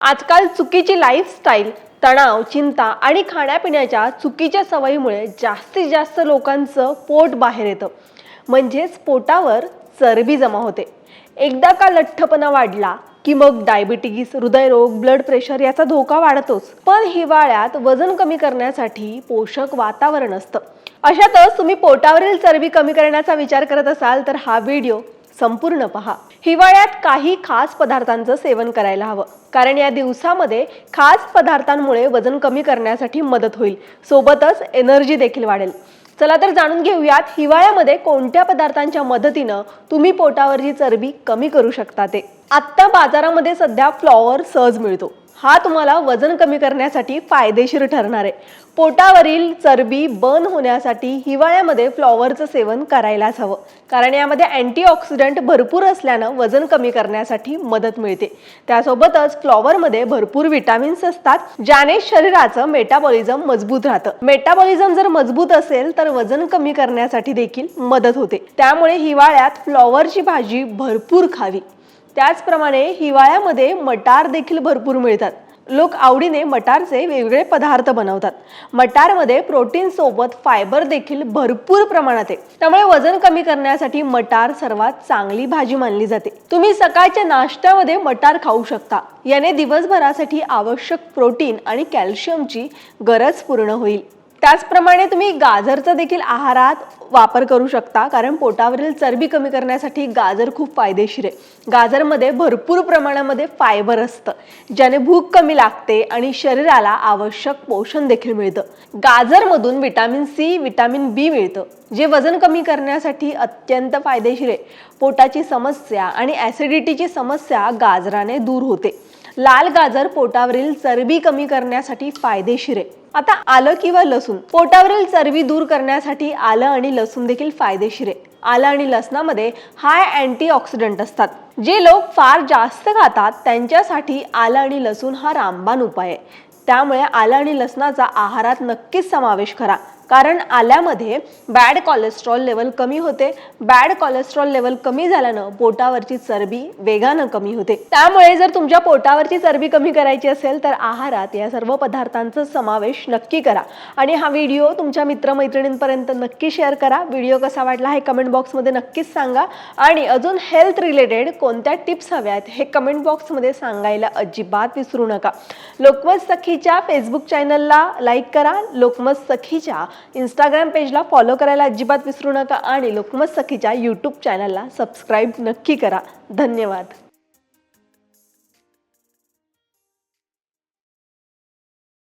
आजकाल चुकीची लाईफस्टाईल तणाव चिंता आणि खाण्यापिण्याच्या चुकीच्या सवयीमुळे जास्तीत जास्त लोकांचं पोट बाहेर येतं. म्हणजेच पोटावर चरबी जमा होते. एकदा का लठ्ठपणा वाढला की मग डायबिटीज हृदयरोग ब्लड प्रेशर याचा धोका वाढतोच. पण हिवाळ्यात वजन कमी करण्यासाठी पोषक वातावरण असतं. अशातच तुम्ही पोटावरील चरबी कमी करण्याचा विचार करत असाल तर हा व्हिडिओ संपूर्ण पहा. हिवाळ्यात काही खास पदार्थांचं सेवन करायला हवं. कारण या दिवसामध्ये खास पदार्थांमुळे वजन कमी करण्यासाठी मदत होईल. सोबतच एनर्जी देखील वाढेल. चला तर जाणून घेऊयात हिवाळ्यामध्ये कोणत्या पदार्थांच्या मदतीनं तुम्ही पोटावरची चरबी कमी करू शकता ते. आत्ता बाजारामध्ये सध्या फ्लॉवर सहज मिळतो. हा तुम्हाला वजन कमी करण्यासाठी फायदेशीर ठरणार आहे. पोटावरील चरबी बर्न होण्यासाठी हिवाळ्यामध्ये फ्लॉवरचं सेवन करायलाच हवं. कारण यामध्ये अँटीऑक्सिडंट भरपूर असल्यानं वजन कमी करण्यासाठी मदत मिळते. त्यासोबतच फ्लॉवरमध्ये भरपूर विटामिन्स असतात ज्याने शरीराचं मेटाबॉलिझम मजबूत राहतं. मेटाबॉलिझम जर मजबूत असेल तर वजन कमी करण्यासाठी देखील मदत होते. त्यामुळे हिवाळ्यात फ्लॉवरची भाजी भरपूर खावी. त्याचप्रमाणे हिवाळ्यामध्ये मटार देखील भरपूर मिळतात. लोक आवडीने मटारचे वेगवेगळे पदार्थ बनवतात. मटारमध्ये प्रोटीन सोबत फायबर देखील भरपूर प्रमाणात आहे. त्यामुळे वजन कमी करण्यासाठी मटार सर्वात चांगली भाजी मानली जाते. तुम्ही सकाळच्या नाश्त्यामध्ये मटार खाऊ शकता. याने दिवसभरासाठी आवश्यक प्रोटीन आणि कॅल्शियमची गरज पूर्ण होईल. त्याचप्रमाणे तुम्ही गाजरचा देखील आहारात वापर करू शकता कारण पोटावरील चरबी कमी करण्यासाठी गाजर खूप फायदेशीर आहे. गाजरमध्ये भरपूर प्रमाणामध्ये फायबर असतं ज्याने भूक कमी लागते आणि शरीराला आवश्यक पोषण देखील मिळतं. गाजरमधून विटॅमिन सी विटॅमिन बी मिळतं जे वजन कमी करण्यासाठी अत्यंत फायदेशीर आहे. पोटाची समस्या आणि ॲसिडिटीची समस्या गाजराने दूर होते. लाल गाजर पोटावरील चरबी कमी करण्यासाठी फायदेशीर आहे. आता आलं किंवा लसूण? पोटावरील चरबी दूर करण्यासाठी आलं आणि लसूण देखील फायदेशीर आहे. आलं आणि लसणामध्ये हाय अँटीऑक्सिडंट असतात. जे लोक फार जास्त खातात त्यांच्यासाठी आलं आणि लसूण हा रामबाण उपाय आहे. त्यामुळे आलं आणि लसणाचा आहारात नक्कीच समावेश करा. कारण आल्यामध्ये बॅड कोलेस्ट्रॉल लेवल कमी होते. बॅड कोलेस्ट्रॉल लेवल कमी झाल्यानं पोटावरची चरबी वेगानं कमी होते. त्यामुळे जर तुमच्या पोटावरची चरबी कमी करायची असेल तर आहारात या सर्व पदार्थांचा समावेश नक्की करा. आणि हा व्हिडिओ तुमच्या मित्रमैत्रिणींपर्यंत नक्की शेअर करा. व्हिडिओ कसा वाटला हे कमेंट बॉक्समध्ये नक्कीच सांगा. आणि अजून हेल्थ रिलेटेड कोणत्या टिप्स हव्या आहेत हे कमेंट बॉक्समध्ये सांगायला अजिबात विसरू नका. लोकमत सखीच्या फेसबुक चॅनलला लाईक करा. लोकमत सखीच्या इंस्टाग्राम पेजला फॉलो करायला अजिबात विसरू नका. आणि लोकमत सखीच्या यूट्यूब चॅनलला सबस्क्राईब नक्की करा. धन्यवाद.